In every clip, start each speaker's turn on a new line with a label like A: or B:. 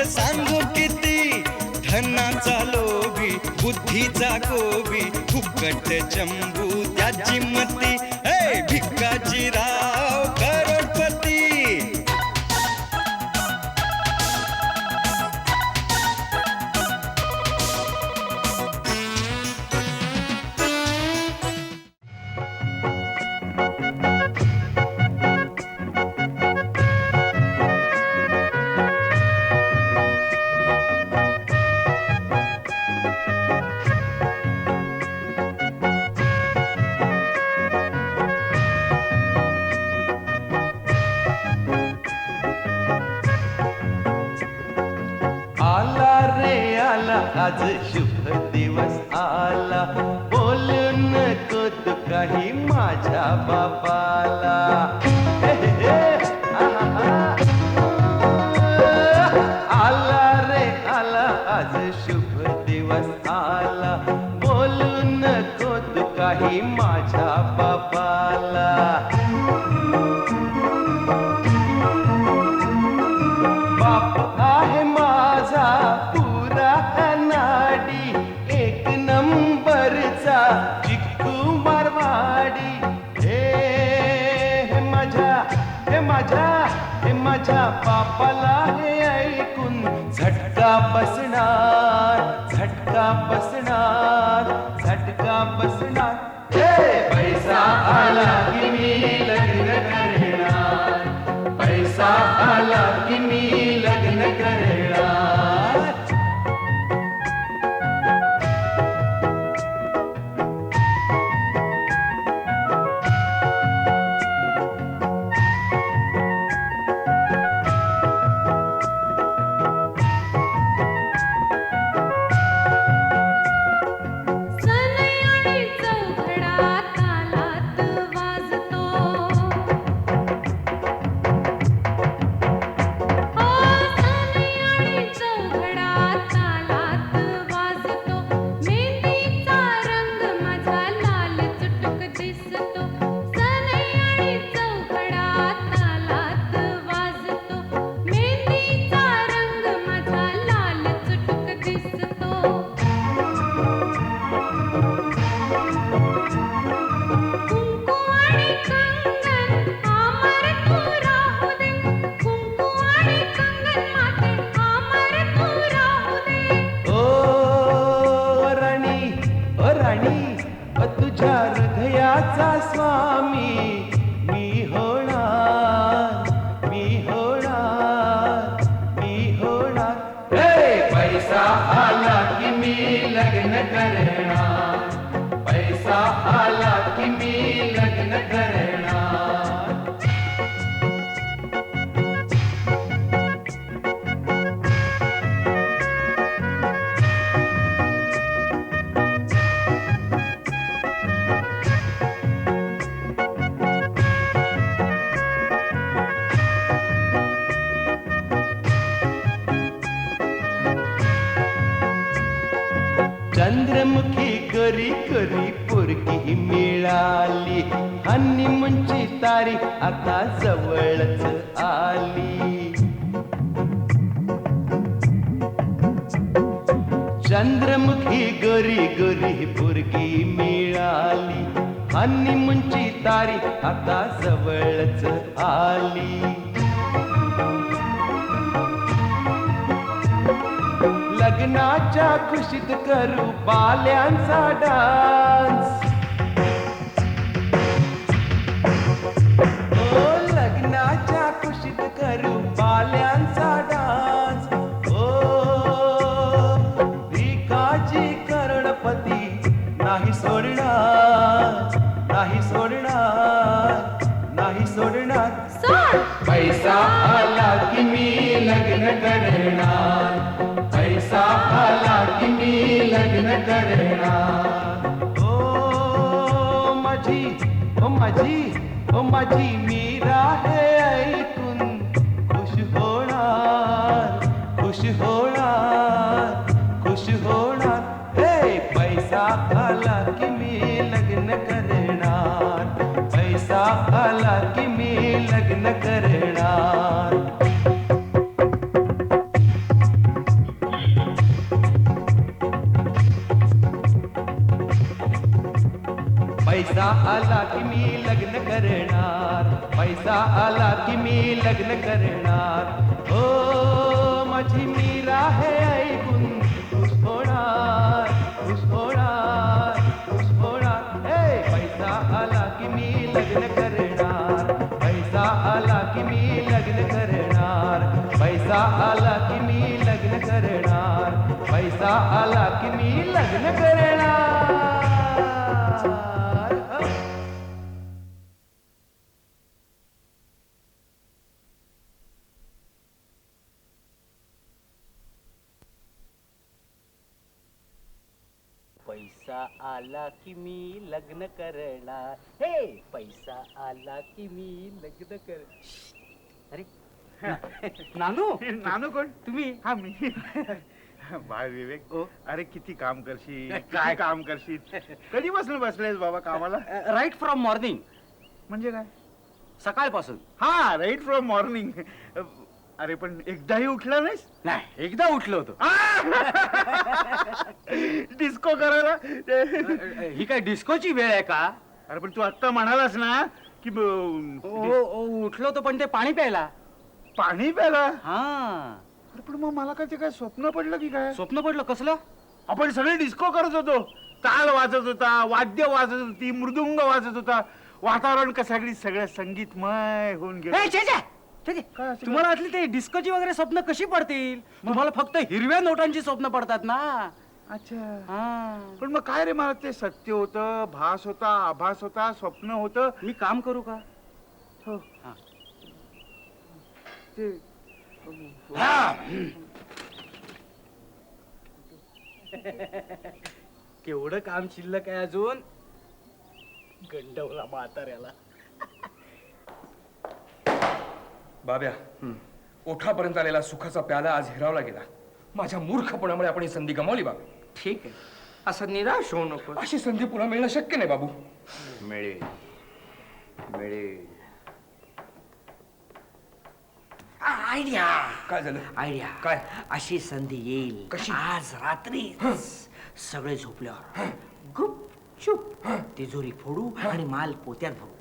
A: लंपट सांगू किती? धनाचा लोभी बुद्धीचा कोबी फुकट चंबू त्याची मती. हे
B: भिक्काची रा आज शुभ दिवस आला. बोलू नको तू काही माझ्या बाबाला. आला रे आला. आज शुभ दिवस आला. बोलू नको तू काही माझ्या बाबाला. माझ्या पापाला हे ऐकून झटका बसणार झटका बसणार झटका बसणार. हे पैसा आला की लग्न करणार चंद्रमुखी करी करी पोरगी मिळाली. हन्नी मुंची तारीख आता जवळच आली. चंद्रमुखी गरी गरी पोरगी मिळाली. हन्नी मुंची तारीख आता जवळच आली. लग्नाच्या खुशीत करू बाल्यांचा डान्स. ओ लग्नाच्या खुशीत करू बाल्यांचा डान्स. ओ भिकाजी करोडपती नाही सोडणार नाही सोडणार नाही सोडणार.
C: सोड
B: पैसा आला की मी लग्न करणार. पैसा आला की मी लग्न करणार. ओ माझी ओ माझी ओ माझी मीरा है. पैसा आला की मी लग्न करणार. पैसा आला की मी लग्न करणार. हो माझी मीरा हे ऐकून खुश होणार खुश होणार खुश होणार. हे पैसा आला की मी लग्न करणार. पैसा आला की मी लग्न करणार. पैसा आला की मी लग्न करणार. पैसा आला की मी लग्न करणार.
D: पैसा आला की मी लग्न करणार. हे पैसा आला की मी लग्न कर. अरे. नानू?
E: नानू कोण?
D: तुम्ही?
E: हा मी. बाळ विवेक
D: ओ.
E: अरे किती काम करशील
D: काय?
E: काम करशील. कधी बसलं बसलेस बाबा कामाला?
D: राईट फ्रॉम मॉर्निंग
E: म्हणजे काय?
D: सकाळपासून.
E: हा राईट फ्रॉम मॉर्निंग अरे पण एकदाही उठला नाहीस?
D: नाही. एकदा उठलो होतो.
E: डिस्को करायला?
D: ही काय डिस्कोची वेळ आहे का?
E: अरे पण तू आत्ता म्हणालास ना की ब-
D: ओ, ओ, उठलो होतो पण ते पाणी प्यायला.
E: पाणी प्याला
D: हा.
E: अरे पण मग मला काय ते काय स्वप्न पडलं की काय?
D: स्वप्न पडलं कसलं?
E: आपण सगळे डिस्को करत होतो. ताल वाजत होता वाद्य वाजत होती मृदुंग वाजत होता. वातावरण कसं अगदी सगळं संगीतमय होऊन गेलं.
D: ए, छे, छे,
E: काय असं
D: तुम्हाला ते डिस्कोची वगैरे स्वप्न कशी पडतील? तुम्हाला फक्त हिरव्या नोटांची स्वप्न पडतात ना.
E: अच्छा.
D: हा.
E: पण मग काय रे मला ते सत्य होतं भास होता आभास होता स्वप्न होतं?
D: मी काम करू का?
E: हो.
D: हा.
E: ते
D: केवढं काम शिल्लक आहे अजून? गंडवला म्हाताऱ्याला.
F: बाब्या ओठापर्यंत आलेला सुखाचा प्याला आज हिरावला गेला. माझ्या मूर्खपणामुळे आपण ही संधी गमावली बाबा.
G: ठीक आहे. असं निराश होऊ नको
F: अशी संधी पुन्हा मिळणं शक्य नाही बाबू.
G: मिळेल. मिळेल. आयडिया.
F: काय झालं?
G: आयडिया.
F: काय?
G: अशी संधी येईल.
F: कशी?
G: आज रात्री. सगळे झोपल्यावर. गुपचूप. तिजोरी फोडू आणि माल पोत्यात भरू.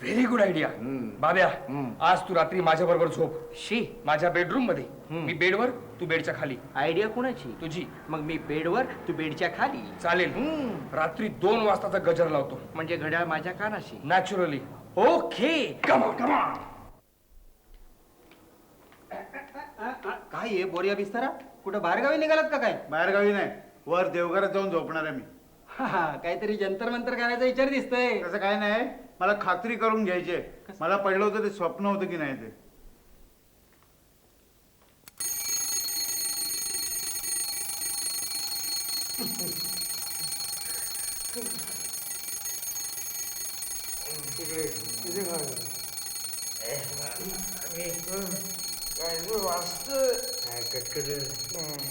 F: व्हेरी गुड आयडिया बाब्या आज तू रात्री माझ्या बरोबर झोप.
G: शी.
F: माझ्या बेडरूममध्ये मी बेडवर तू बेडच्या खाली.
G: आयडिया कोणाची?
F: तुझी.
G: मग मी बेडवर तू बेडच्या खाली.
F: चालेल. रात्री दोन वाजताचा गजर लावतो.
G: म्हणजे घड्याळ माझ्या कानाशी.
F: नॅचरली
G: ओके
F: कमा कमा
D: काय आहे बोरिया बिस्तारा? कुठं बाहेरगावी निघालात का काय?
E: बाहेरगावी नाही. वर देवघरात जाऊन झोपणार आहे मी.
D: काहीतरी जंतर मंतर करायचा विचार दिसतोय.
E: तसं काय नाही. मला खात्री करून घ्यायची मला पडलं होतं ते स्वप्न होतं की नाही ते.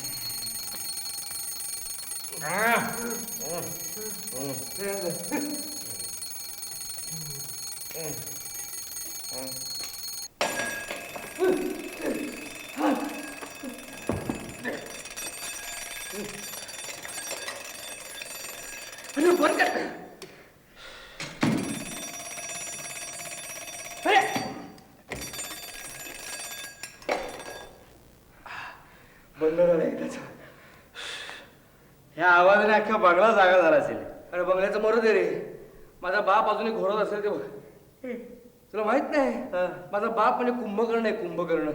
D: பொருட்கள் बंगला जागा झाला असेल.
F: अरे बंगल्याचं मरू दे रे. माझा बाप अजूनही घोरत असेल ते बघ. तुला माहीत नाही? माझा बाप म्हणजे कुंभकर्ण आहे कुंभकर्ण.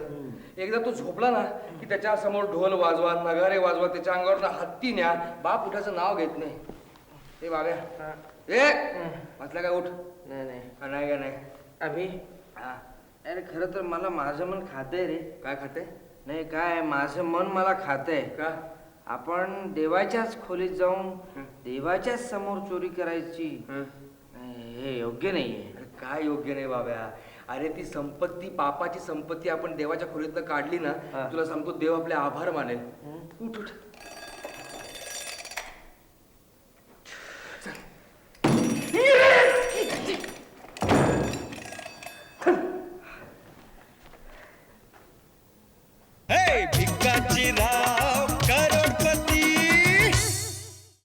F: एकदा तो झोपला ना की त्याच्यासमोर ढोल वाजवा नगारे वाजवा त्याच्या अंगावर हत्ती न्या. बाप उठायचं नाव घेत नाही. हे बाब्या
B: ए! वाचला काय? उठ.
G: नाही नाही.
B: हा, नाही का नाही.
G: अभि
B: हा.
G: अरे खरं तर मला माझं मन खातंय रे.
B: काय खाते
G: नाही काय? माझं मन मला खातंय.
B: का?
G: आपण देवाच्याच खोलीत जाऊन देवाच्याच समोर चोरी करायची हे. योग्य नाहीये.
B: अरे काय योग्य नाही बाब्या. अरे ती संपत्ती पापाची संपत्ती आपण देवाच्या खोलीतनं काढली ना तुला सांगतो देव आपले आभार मानेल. उठ उठ.